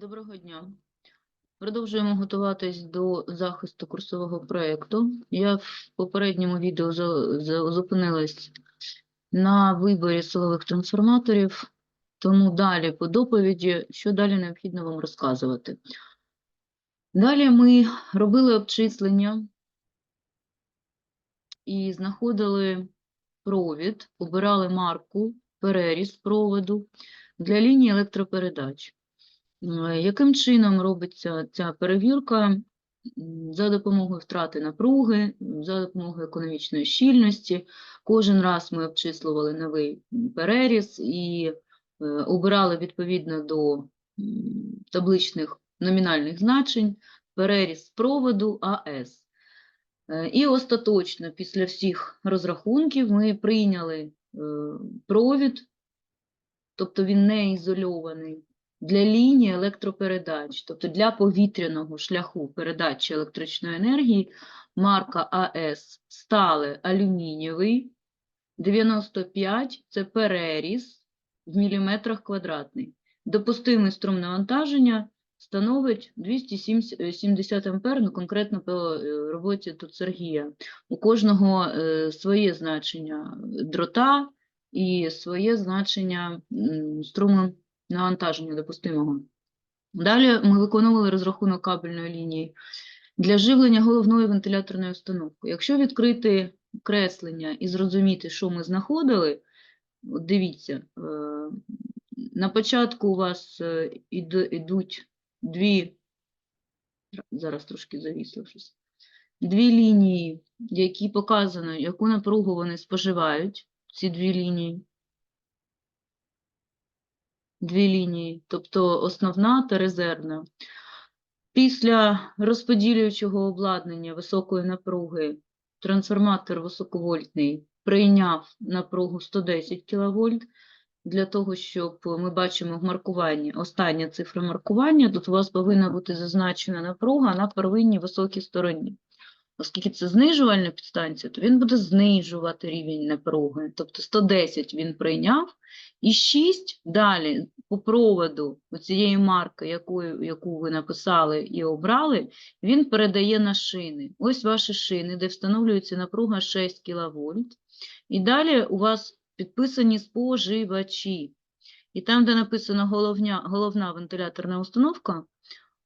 Доброго дня. Продовжуємо готуватись до захисту курсового проєкту. Я в попередньому відео зупинилась на виборі силових трансформаторів, тому далі по доповіді, що далі необхідно вам розказувати. Далі ми робили обчислення і знаходили провід, обирали марку, переріз проводу для лінії електропередач. Е, Яким чином робиться ця перевірка? За допомогою втрати напруги, за допомогою економічної щільності. Кожен раз ми обчислювали новий переріз і е, обирали відповідно до табличних номінальних значень переріз проводу АС. Е, І остаточно, після всіх розрахунків, ми прийняли провід, тобто він не ізольований, для лінії електропередач, тобто для повітряного шляху передачі електричної енергії, марка АС стали алюмінієвий, 95 – це переріз в міліметрах квадратний. Допустимий струм навантаження становить 270 ампер, ну конкретно по е, роботі тут Сергія. У кожного е, своє значення дрота і своє значення струму навантаження допустимого. Далі ми виконували розрахунок кабельної лінії для живлення головної вентиляторної установки. Якщо відкрити креслення і зрозуміти, що ми знаходили, дивіться, е, на початку у вас е, іду- ідуть дві, зараз трошки завісло щось, дві лінії, які показано, яку напругу вони споживають, ці дві лінії дві лінії, тобто основна та резервна. Після розподілюючого обладнання високої напруги трансформатор високовольтний прийняв напругу 110 кВт. Для того, щоб ми бачимо в маркуванні, остання цифра маркування, тут у вас повинна бути зазначена напруга на первинній високій стороні. Оскільки це знижувальна підстанція, то він буде знижувати рівень напруги. Тобто 110 він прийняв, і 6 далі по проводу цієї марки, яку, яку ви написали і обрали, він передає на шини. Ось ваші шини, де встановлюється напруга 6 кВт. І далі у вас підписані споживачі. І там, де написано головня, головна вентиляторна установка,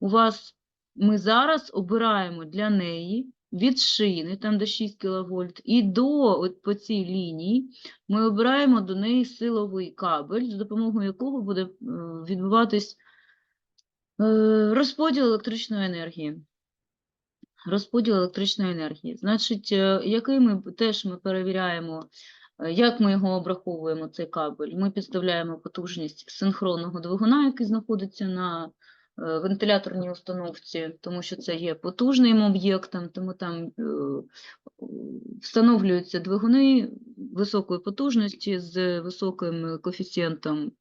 у вас ми зараз обираємо для неї від шини, там де 6 кВт, і до от по цій лінії ми обираємо до неї силовий кабель, за допомогою якого буде е, відбуватись е, розподіл електричної енергії. Розподіл електричної енергії. Значить, е, який ми теж ми перевіряємо, як ми його обраховуємо, цей кабель. Ми підставляємо потужність синхронного двигуна, який знаходиться на вентиляторній установці, тому що це є потужним об'єктом, тому там е, встановлюються двигуни високої потужності з високим коефіцієнтом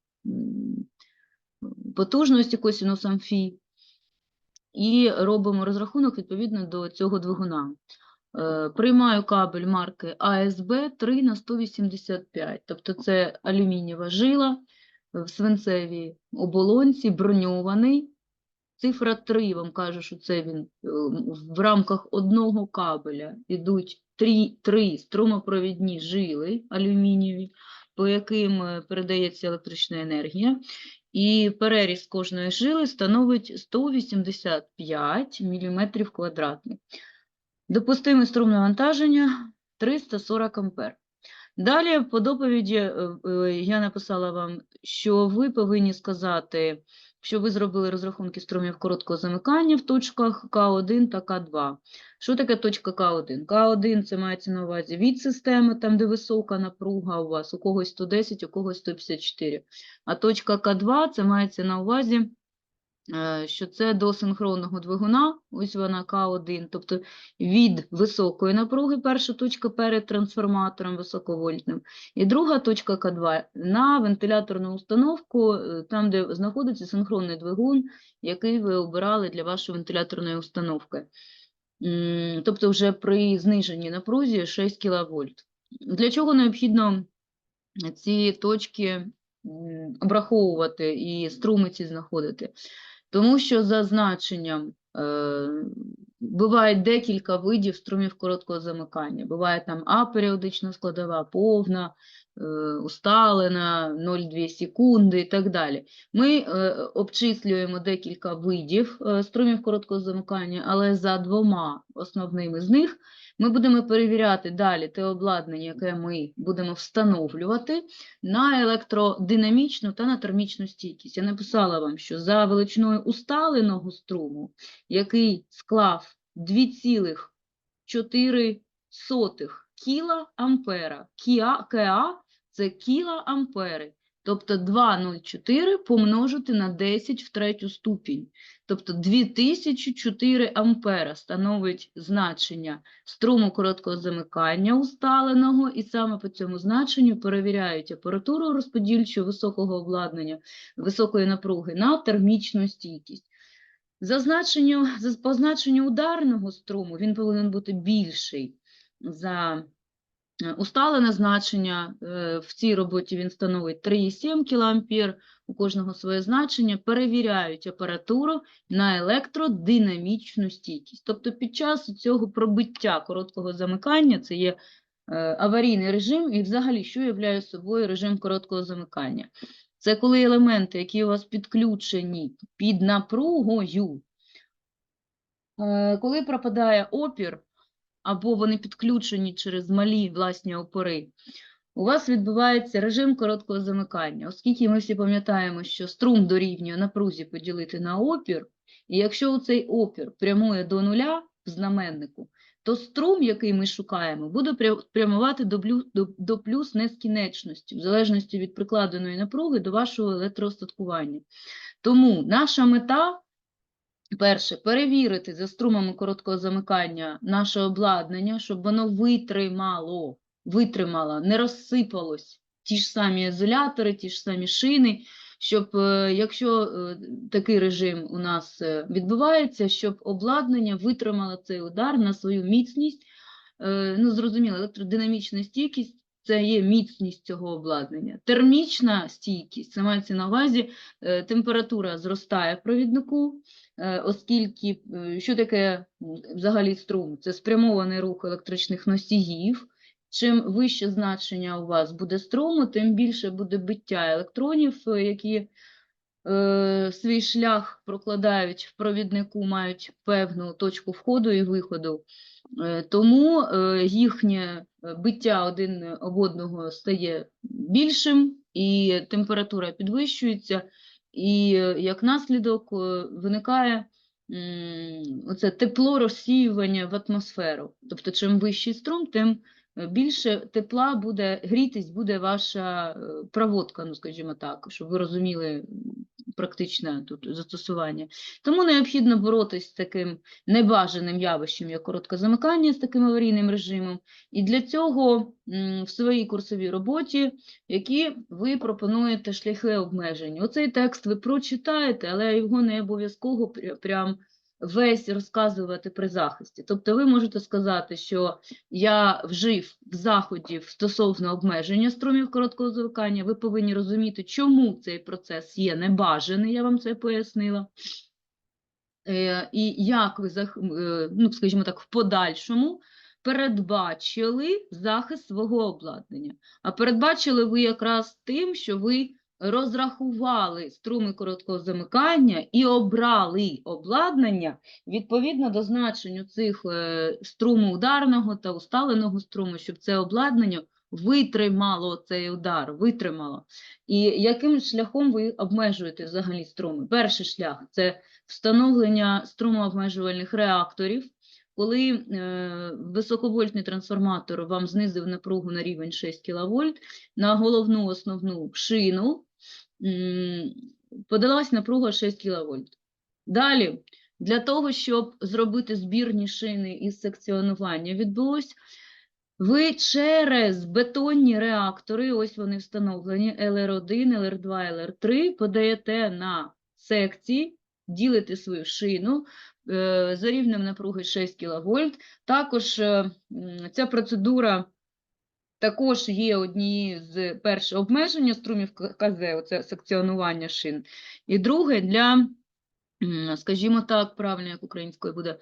потужності косінусом фі, і робимо розрахунок відповідно до цього двигуна. Е, Приймаю кабель марки АСБ 3 на 185, тобто це алюмінієва жила в свинцевій оболонці, броньований. Цифра 3 вам каже, що це він е, в рамках одного кабеля йдуть три, три струмопровідні жили алюмінієві, по яким е, передається електрична енергія. І переріз кожної жили становить 185 мм квадратних. Допустимий струм навантаження 340 ампер. Далі по доповіді е, е, я написала вам, що ви повинні сказати, що ви зробили розрахунки струмів короткого замикання в точках К1 та К2. Що таке точка К1? К1 це мається на увазі від системи, там де висока напруга у вас, у когось 110, у когось 154. А точка К2 це мається на увазі, що це до синхронного двигуна, ось вона К1, тобто від високої напруги, перша точка перед трансформатором високовольтним, і друга точка К2 на вентиляторну установку, е, там, де знаходиться синхронний двигун, який ви обирали для вашої вентиляторної установки. Тобто вже при зниженні напрузі 6 кВт. Для чого необхідно ці точки обраховувати і струми ці знаходити? Тому що за значенням е, буває декілька видів струмів короткого замикання. Буває там аперіодична складова, повна, усталена, 0,2 секунди і так далі. Ми е, обчислюємо декілька видів е, струмів короткого замикання, але за двома основними з них ми будемо перевіряти далі те обладнання, яке ми будемо встановлювати на електродинамічну та на термічну стійкість. Я написала вам, що за величиною усталеного струму, який склав 2,4 кілоампера, Кіа, КА – це кілоампери, тобто 2,04 помножити на 10 в третю ступінь. Тобто 2004 ампера становить значення струму короткого замикання усталеного, і саме по цьому значенню перевіряють апаратуру розподільчу високого обладнання, високої напруги на термічну стійкість. За значенню, за позначенню ударного струму він повинен бути більший за е, усталене значення. Е, В цій роботі він становить 3,7 кА, у кожного своє значення, перевіряють апаратуру на електродинамічну стійкість. Тобто під час цього пробиття короткого замикання, це є е, аварійний режим, і взагалі, що являє собою режим короткого замикання? Це коли елементи, які у вас підключені під напругою, коли пропадає опір, або вони підключені через малі власні опори, у вас відбувається режим короткого замикання, оскільки ми всі пам'ятаємо, що струм дорівнює напрузі поділити на опір, і якщо цей опір прямує до нуля в знаменнику, то струм, який ми шукаємо, буде прямувати до, плюс нескінченності, в залежності від прикладеної напруги до вашого електроостаткування. Тому наша мета Перше, перевірити за струмами короткого замикання наше обладнання, щоб воно витримало, витримало, не розсипалось. Ті ж самі ізолятори, ті ж самі шини, щоб, е, якщо е, такий режим у нас е, відбувається, щоб обладнання витримало цей удар на свою міцність. Ну, зрозуміло, електродинамічна стійкість це є міцність цього обладнання. Термічна стійкість, це мається на увазі, температура зростає в провіднику, оскільки е, що таке взагалі струм? Це спрямований рух електричних носіїв. Чим вище значення у вас буде струму, тим більше буде биття електронів, е, які е, свій шлях прокладають в провіднику, мають певну точку входу і виходу. Е, Тому е, їхнє е, биття один об одного стає більшим, і температура підвищується, і е, як наслідок е, виникає оце тепло розсіювання в атмосферу. Тобто, чим вищий струм, тим більше тепла буде, грітись буде ваша е, проводка, ну скажімо так, щоб ви розуміли практичне тут застосування. Тому необхідно боротися з таким небажаним явищем, як коротке замикання з таким аварійним режимом. І для цього в своїй курсовій роботі, які ви пропонуєте шляхи обмежень. Оцей текст ви прочитаєте, але його не обов'язково пря- прям весь розказувати при захисті. Тобто ви можете сказати, що я вжив заходів стосовно обмеження струмів короткого замикання. Ви повинні розуміти, чому цей процес є небажаний, я вам це пояснила. Е, І як ви, е, ну, скажімо так, в подальшому передбачили захист свого обладнання. А передбачили ви якраз тим, що ви розрахували струми короткого замикання і обрали обладнання відповідно до значенню цих е, струму ударного та усталеного струму, щоб це обладнання витримало цей удар, витримало. І яким шляхом ви обмежуєте взагалі струми? Перший шлях – це встановлення струмообмежувальних реакторів, коли е, високовольтний трансформатор вам знизив напругу на рівень 6 кВт, на головну основну шину подалась напруга 6 кВт. Далі, для того, щоб зробити збірні шини із секціонування, відбулось ви через бетонні реактори, ось вони встановлені, LR1, LR2, LR3, подаєте на секції, ділите свою шину е, за рівнем напруги 6 кВт. Також е, ця процедура також є однією з перше обмеження струмів КЗ, оце секціонування шин. І друге, для скажімо так, правильно, як українською буде,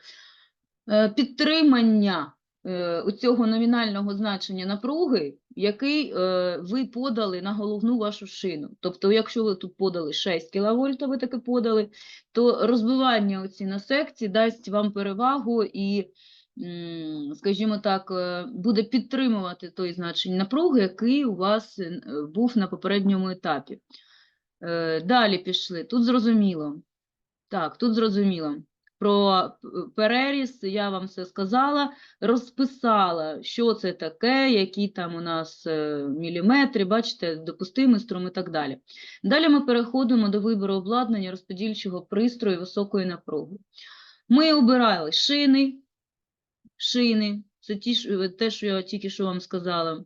е, підтримання е, цього номінального значення напруги, який е, ви подали на головну вашу шину. Тобто, якщо ви тут подали 6 кВт, ви таки подали, то розбивання оці на секції дасть вам перевагу і, скажімо так, е, буде підтримувати той значень напруги, який у вас е, був на попередньому етапі. Е, Далі пішли. Тут зрозуміло. Так, тут зрозуміло. Про переріз я вам все сказала, розписала, що це таке, які там у нас міліметри, бачите, допустимий струм і так далі. Далі ми переходимо до вибору обладнання розподільчого пристрою високої напруги. Ми обирали шини, шини, це ті, е, те, що я тільки що вам сказала.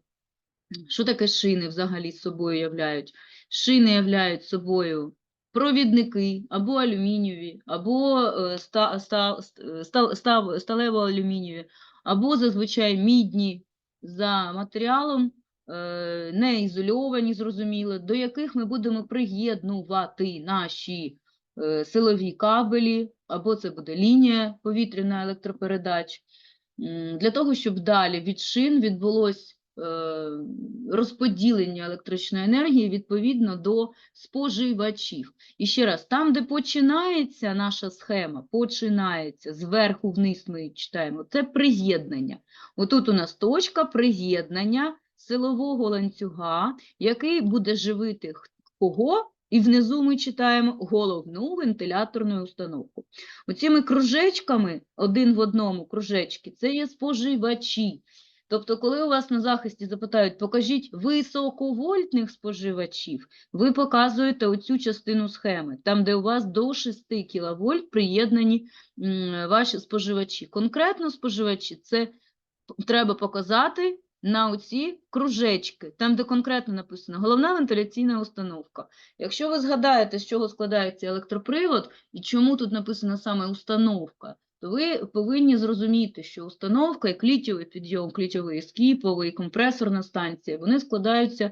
Що таке шини взагалі з собою являють? Шини являють собою провідники або алюмінієві, або е, ста, ста, ста, ста, сталево-алюмінієві, або зазвичай мідні за матеріалом, е, не ізольовані, зрозуміло, до яких ми будемо приєднувати наші е, силові кабелі, або це буде лінія повітряна електропередач, для того, щоб далі від шин відбулось е, розподілення електричної енергії відповідно до споживачів. І ще раз, там, де починається наша схема, починається зверху вниз ми читаємо, це приєднання. Отут у нас точка приєднання силового ланцюга, який буде живити кого? І внизу ми читаємо головну вентиляторну установку. Оціми кружечками, один в одному кружечки, це є споживачі. Тобто, коли у вас на захисті запитають, покажіть високовольтних споживачів, ви показуєте оцю частину схеми, там, де у вас до 6 кВт приєднані ваші споживачі. Конкретно споживачі це треба показати на оці кружечки, там, де конкретно написано головна вентиляційна установка. Якщо ви згадаєте, з чого складається електропривод і чому тут написано саме установка, то ви повинні зрозуміти, що установка і клітєвий підйом, клітєвий скіповий, компресорна станція, вони складаються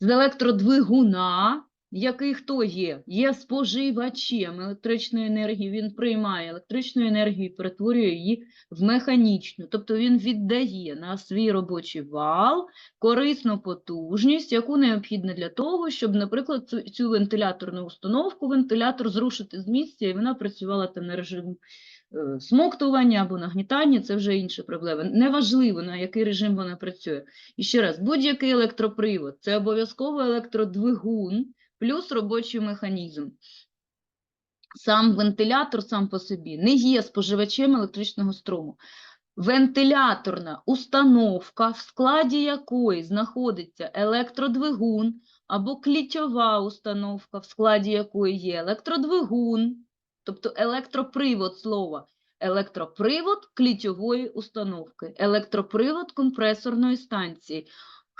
з електродвигуна, який хто є? Є споживачем електричної енергії, він приймає електричну енергію і перетворює її в механічну. Тобто він віддає на свій робочий вал корисну потужність, яку необхідно для того, щоб, наприклад, цю, цю вентиляторну установку, вентилятор зрушити з місця, і вона працювала там на режим е, смоктування або нагнітання, це вже інша проблема. Неважливо, на який режим вона працює. І ще раз, будь-який електропривод – це обов'язково електродвигун плюс робочий механізм. Сам вентилятор сам по собі не є споживачем електричного струму. Вентиляторна установка, в складі якої знаходиться електродвигун або клітьова установка, в складі якої є електродвигун, тобто електропривод слова, електропривод клітьової установки, електропривод компресорної станції.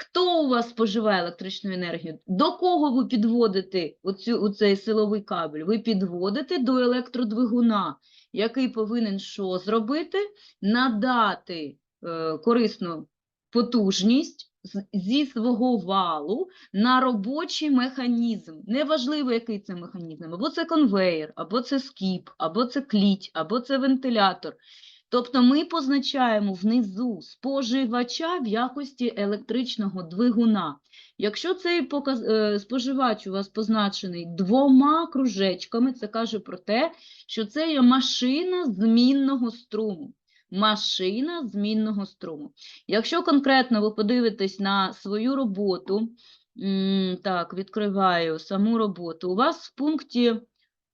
Хто у вас споживає електричну енергію? До кого ви підводите оцю, оцей силовий кабель? Ви підводите до електродвигуна, який повинен що зробити? Надати е, корисну потужність зі свого валу на робочий механізм. Неважливо, який це механізм, або це конвейер, або це скіп, або це кліть, або це вентилятор. Тобто ми позначаємо внизу споживача в якості електричного двигуна. Якщо цей е, споживач у вас позначений двома кружечками, це каже про те, що це є машина змінного струму. Машина змінного струму. Якщо конкретно ви подивитесь на свою роботу, так, відкриваю саму роботу, у вас в пункті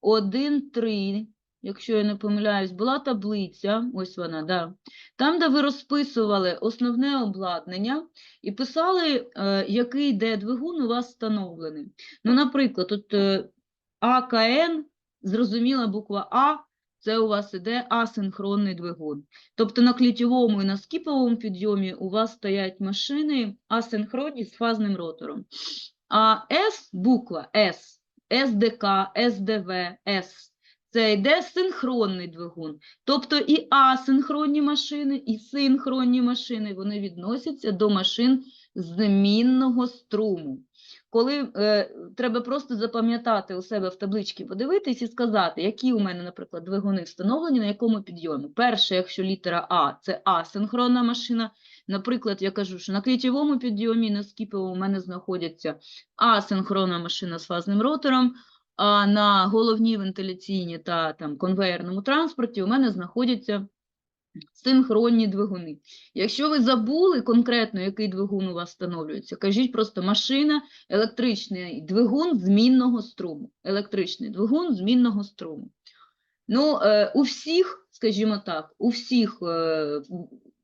1.3 якщо я не помиляюсь, була таблиця, ось вона, да, там, де ви розписували основне обладнання і писали, е, який де двигун у вас встановлений. Ну, наприклад, тут е, АКН, зрозуміла буква А, це у вас іде асинхронний двигун. Тобто на клітєвому і на скіповому підйомі у вас стоять машини асинхронні з фазним ротором. А С, буква С, СДК, СДВ, С це йде синхронний двигун. Тобто і асинхронні машини, і синхронні машини, вони відносяться до машин змінного струму. коли е, треба просто запам'ятати у себе в табличці, подивитись і сказати, які у мене, наприклад, двигуни встановлені, на якому підйомі. Перше, якщо літера А, це асинхронна машина. Наприклад, я кажу, що на клітєвому підйомі на скіповому у мене знаходяться асинхронна машина з фазним ротором, а на головній вентиляційній та там, конвеєрному транспорті у мене знаходяться синхронні двигуни. Якщо ви забули конкретно, який двигун у вас встановлюється, кажіть просто машина, електричний двигун змінного струму. Електричний двигун змінного струму. Ну, е, у всіх, скажімо так, у всіх е,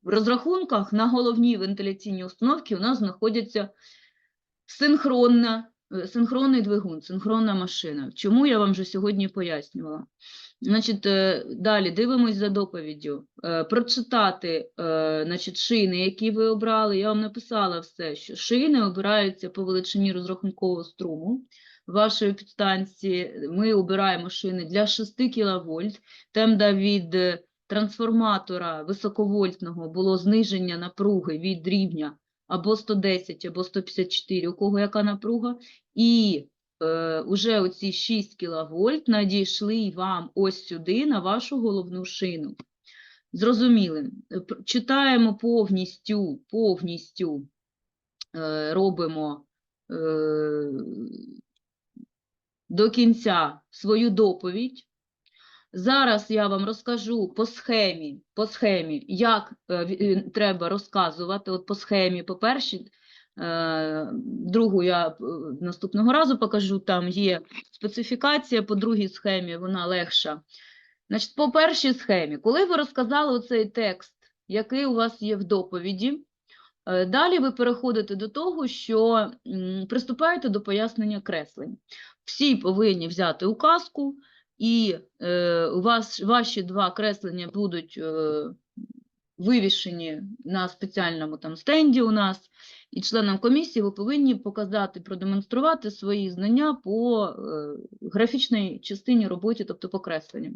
розрахунках на головній вентиляційній установці у нас знаходяться синхронна, синхронний двигун, синхронна машина. Чому я вам вже сьогодні пояснювала? Значить, е, далі дивимось за доповіддю. Е, Прочитати е, значить, шини, які ви обрали. Я вам написала все, що шини обираються по величині розрахункового струму вашої підстанції. Ми обираємо шини для 6 кВт, там, де від е, трансформатора високовольтного було зниження напруги від рівня або 110, або 154, у кого яка напруга, і е, уже оці 6 кВт надійшли вам ось сюди, на вашу головну шину. Зрозуміли. Е, Читаємо повністю, повністю е, робимо е, до кінця свою доповідь. Зараз я вам розкажу по схемі, по схемі, як е, е, треба розказувати. От по схемі, по-перше, е, другу я е, наступного разу покажу, там є специфікація, по другій схемі вона легша. Значить, по першій схемі, коли ви розказали оцей текст, який у вас є в доповіді, далі ви переходите до того, що приступаєте до пояснення креслень. Всі повинні взяти указку, і е, вас ваші два креслення будуть е, вивішені на спеціальному там стенді у нас, і членам комісії ви повинні показати, продемонструвати свої знання по е, графічній частині роботи, тобто по кресленням.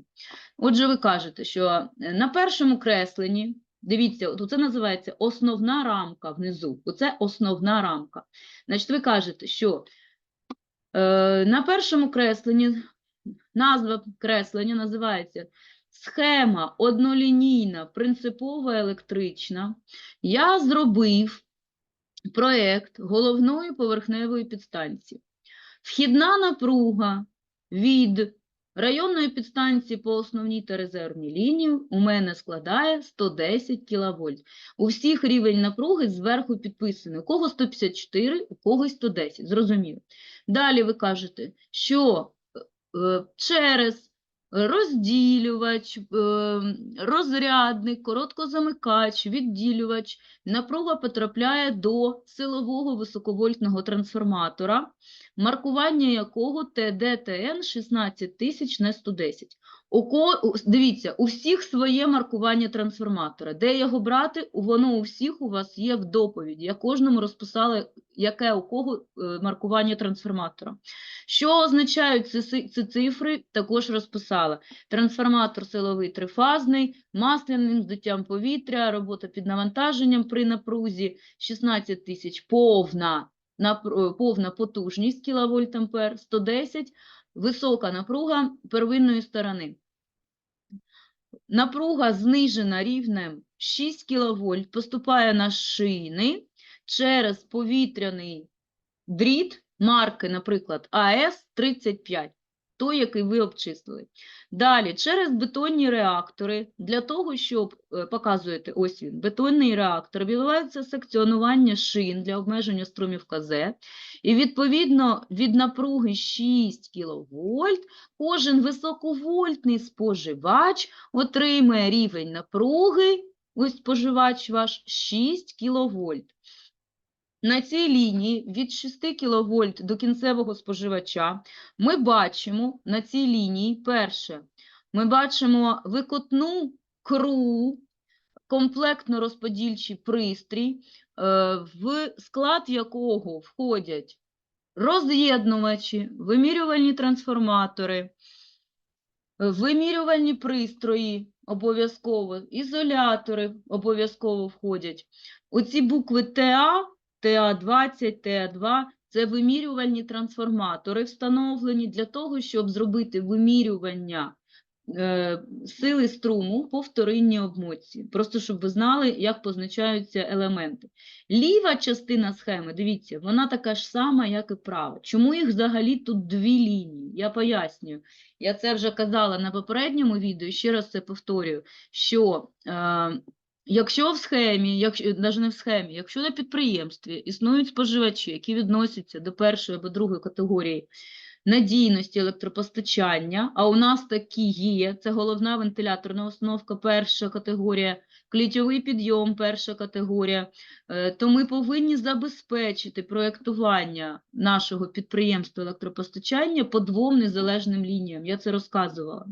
Отже, ви кажете, що е, на першому кресленні, дивіться, це називається основна рамка внизу. Оце основна рамка. Значить, ви кажете, що е, на першому кресленні назва креслення називається схема однолінійна, принципова електрична. Я зробив проєкт головної поверхневої підстанції. Вхідна напруга від районної підстанції по основній та резервній лінії у мене складає 110 кВт. У всіх рівень напруги зверху підписаний. У кого 154, у когось 110. Зрозуміло. Далі ви кажете, що через розділювач, е, розрядник, короткозамикач, відділювач напруга потрапляє до силового високовольтного трансформатора, маркування якого ТДТН 16000 на 110. У ко... Дивіться, у всіх своє маркування трансформатора. Де його брати? Воно у всіх у вас є в доповіді. Я кожному розписала, яке у кого е, маркування трансформатора. Що означають ці, ці цифри, також розписала. Трансформатор силовий трифазний, масляним здуттям повітря, робота під навантаженням при напрузі 16 тисяч повна, повна потужність кіловольт ампер, 110 висока напруга первинної сторони. Напруга знижена рівнем 6 кВт, поступає на шини через повітряний дріт марки, наприклад, АС-35, той, який ви обчислили. Далі, через бетонні реактори, для того, щоб, е, показуєте, ось він, бетонний реактор, відбувається секціонування шин для обмеження струмів КЗ, і відповідно від напруги 6 кВт кожен високовольтний споживач отримує рівень напруги, ось споживач ваш 6 кВт. На цій лінії від 6 кВт до кінцевого споживача ми бачимо на цій лінії перше, ми бачимо викотну кру, комплектно-розподільчий пристрій, е, в склад якого входять роз'єднувачі, вимірювальні трансформатори, вимірювальні пристрої обов'язково, ізолятори обов'язково входять. Оці букви ТА, ТА20, ТА2 це вимірювальні трансформатори, встановлені для того, щоб зробити вимірювання е, сили струму по вторинній обмотці. Просто щоб ви знали, як позначаються елементи. Ліва частина схеми, дивіться, вона така ж сама, як і права. Чому їх взагалі тут дві лінії? Я пояснюю. Я це вже казала на попередньому відео, ще раз це повторюю, що е, якщо в схемі, якщо, навіть не в схемі, якщо на підприємстві існують споживачі, які відносяться до першої або другої категорії надійності електропостачання, а у нас такі є, це головна вентиляторна установка, перша категорія, клітьовий підйом, перша категорія, е, то ми повинні забезпечити проєктування нашого підприємства електропостачання по двом незалежним лініям. Я це розказувала.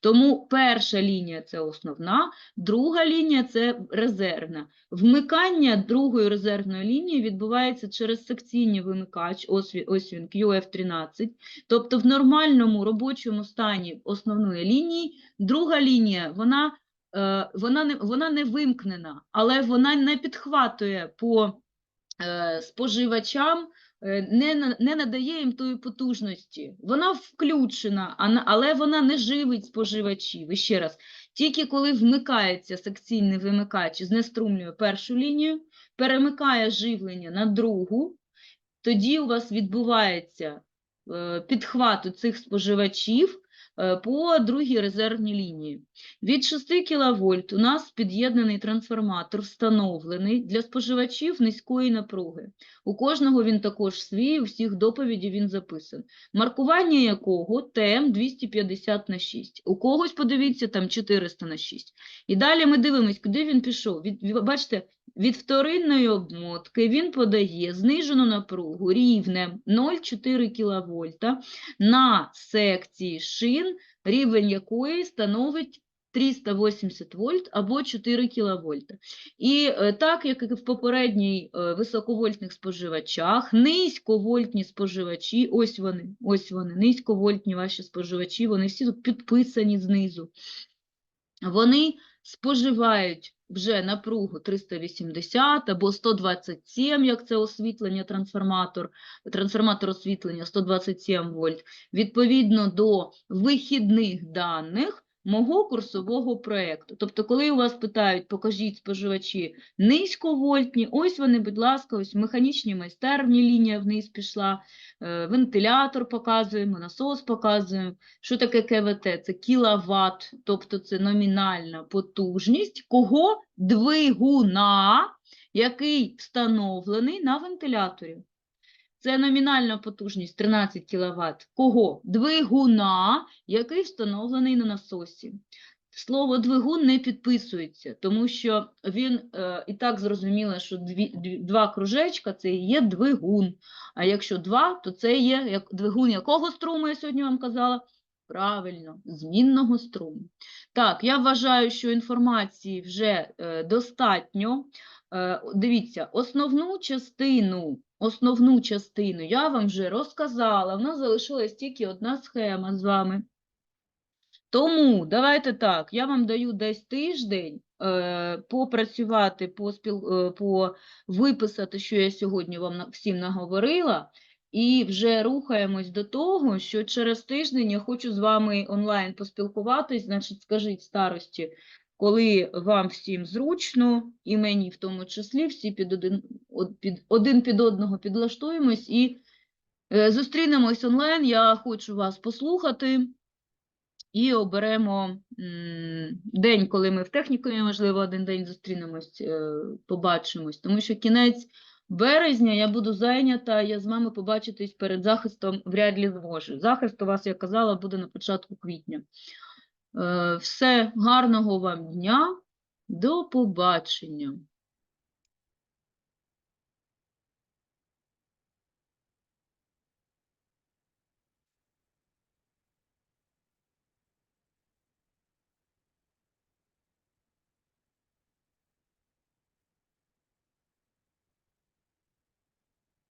Тому перша лінія це основна, друга лінія це резервна. Вмикання другої резервної лінії відбувається через секційний вимикач, ось він, ось він QF13. Тобто в нормальному робочому стані основної лінії, друга лінія, вона, вона, не, вона не вимкнена, але вона не підхватує по е, споживачам, е, не, не надає їм тої потужності. Вона включена, але вона не живить споживачів. І ще раз, тільки коли вмикається секційний вимикач знеструмлює першу лінію, перемикає живлення на другу, тоді у вас відбувається е, підхвату цих споживачів е, по другій резервній лінії. Від 6 кВт у нас під'єднаний трансформатор встановлений для споживачів низької напруги. У кожного він також свій, у всіх доповіді він записан. Маркування якого ТМ 250 на 6. У когось, подивіться, там 400 на 6. І далі ми дивимось, куди він пішов. Від, бачите, від вторинної обмотки він подає знижену напругу рівнем 0,4 кВт на секції шин, рівень якої становить 380 вольт або 4 кВт. І е, так, як і в попередній е, високовольтних споживачах, низьковольтні споживачі, ось вони, ось вони, низьковольтні ваші споживачі, вони всі тут підписані знизу. Вони споживають вже напругу 380 або 127, як це освітлення трансформатор, трансформатор освітлення 127 вольт, відповідно до вихідних даних мого курсового проєкту. Тобто, коли у вас питають, покажіть споживачі низьковольтні, ось вони, будь ласка, ось в механічній майстерні лінія вниз пішла, е, вентилятор показуємо, насос показуємо. Що таке КВТ? Це кіловат, тобто це номінальна потужність кого? Двигуна, який встановлений на вентиляторі. Це номінальна потужність 13 кВт. Кого? Двигуна, який встановлений на насосі. Слово двигун не підписується, тому що він е, і так зрозуміло, що дві, дві, два кружечка це є двигун. А якщо два, то це є як двигун якого струму, я сьогодні вам казала? Правильно, змінного струму. Так, я вважаю, що інформації вже е, достатньо. Е, дивіться, основну частину, основну частину я вам вже розказала. В нас залишилась тільки одна схема з вами. Тому давайте так, я вам даю десь тиждень е, попрацювати, поспіл, е, по виписати, що я сьогодні вам всім наговорила, і вже рухаємось до того, що через тиждень я хочу з вами онлайн поспілкуватись, значить, скажіть старості, коли вам всім зручно, і мені в тому числі, всі під один, од- під, один під одного підлаштуємось і е, зустрінемось онлайн. Я хочу вас послухати і оберемо день, коли ми в технікумі, можливо, один день зустрінемось, е, побачимось. Тому що кінець березня я буду зайнята, я з вами побачитись перед захистом вряд ли зможу. Захист у вас, я казала, буде на початку квітня. Е, Все, гарного вам дня, до побачення.